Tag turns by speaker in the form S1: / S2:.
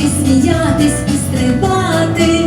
S1: сміятись і стрибати.